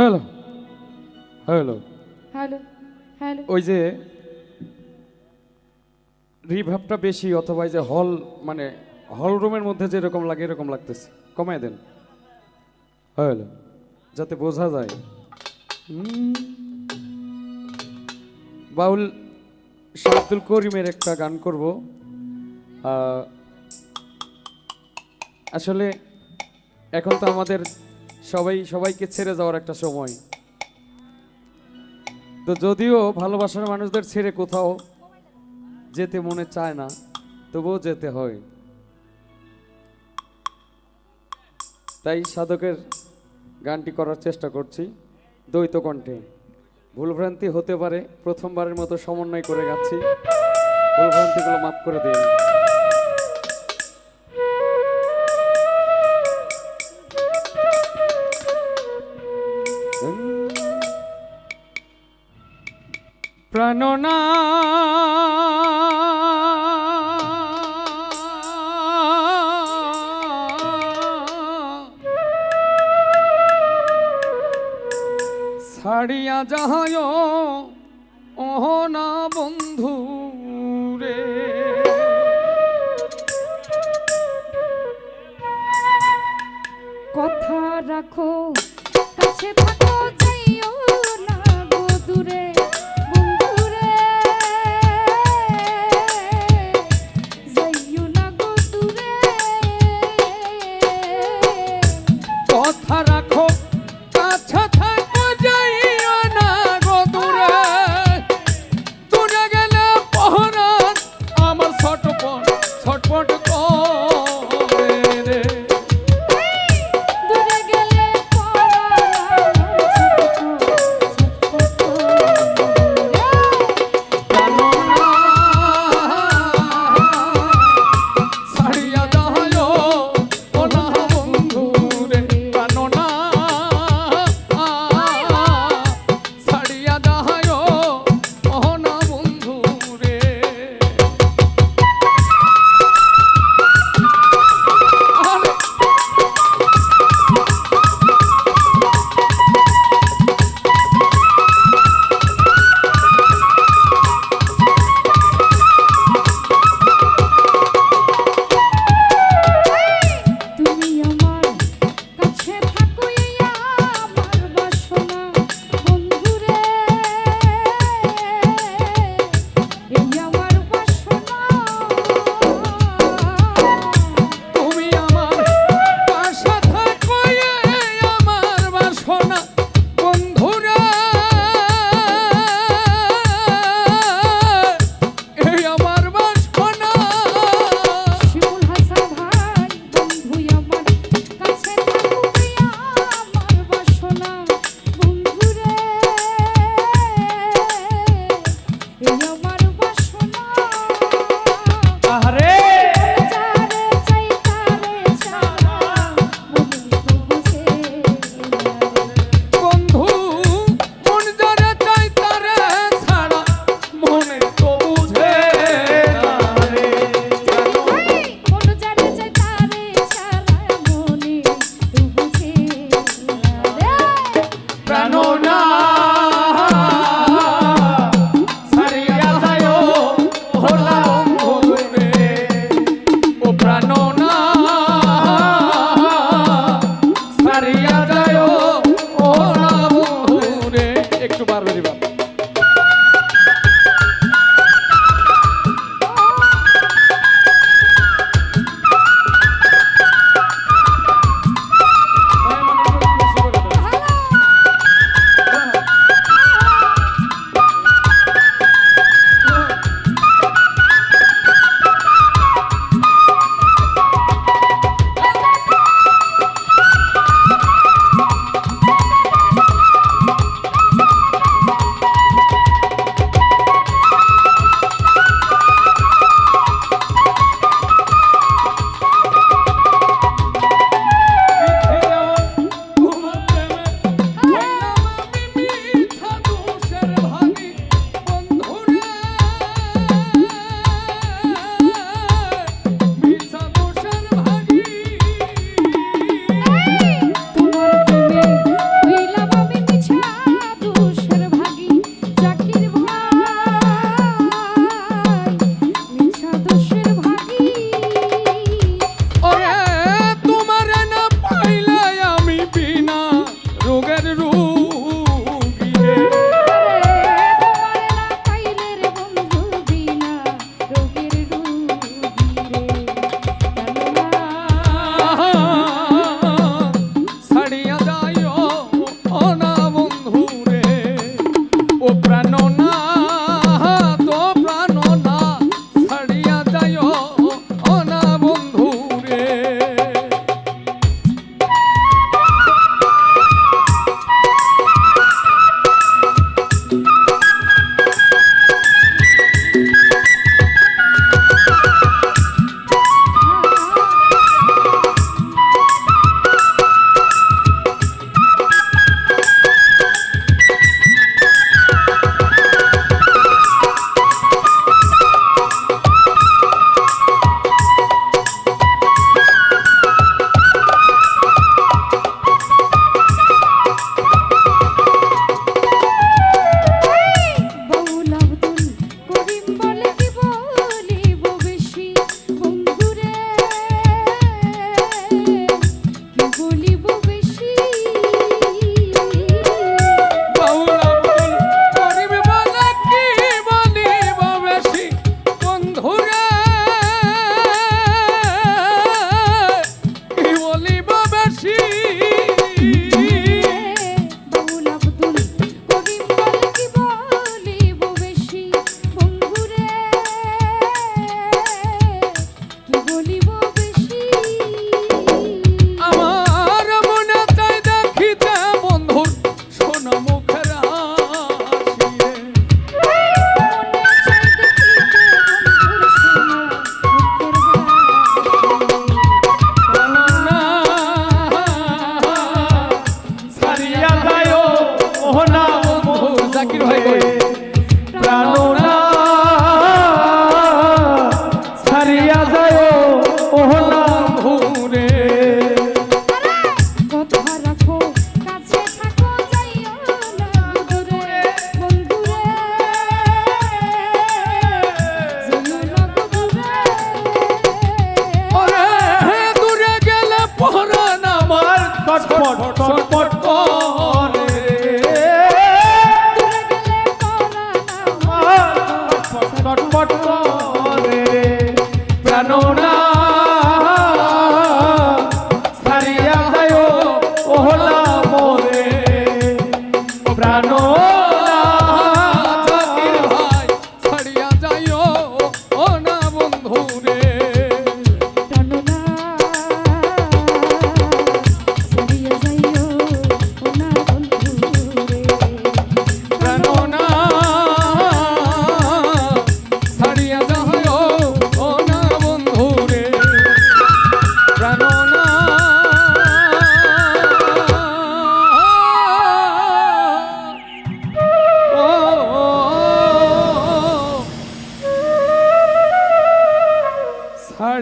Hello hello hello hello ওই যে রিভাবটা বেশি অথবা যে হল মানে হল রুমের মধ্যে যেরকম লাগে এরকম লাগতেছে। কমায় দেন। হ্যালো যাতে বোঝা যায়। বাউল শাব্দুল করিমের একটা গান করব। আসলে এখন তো আমাদের সবাই, সবাইকে ছেড়ে যাওয়ার একটা সময়। তো যদিও ভালোবাসার মানুষদের ছেড়ে কোথাও যেতে মনে চায় না, তবুও যেতে হয়। তাই সাধকের গানটি করার চেষ্টা করছি দ্বৈত কণ্ঠে। ভুলভ্রান্তি হতে পারে, প্রথমবারের মতো সমন্বয় করে যাচ্ছি ভুলভ্রান্তিগুলো মাফ করে দিন। প্রাণনা ছাড়িয়া যাহায় ওহ না বন্ধু রে। কথা রাখো কাছে থাকো।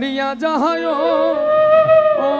দিয়া যাহায়। ও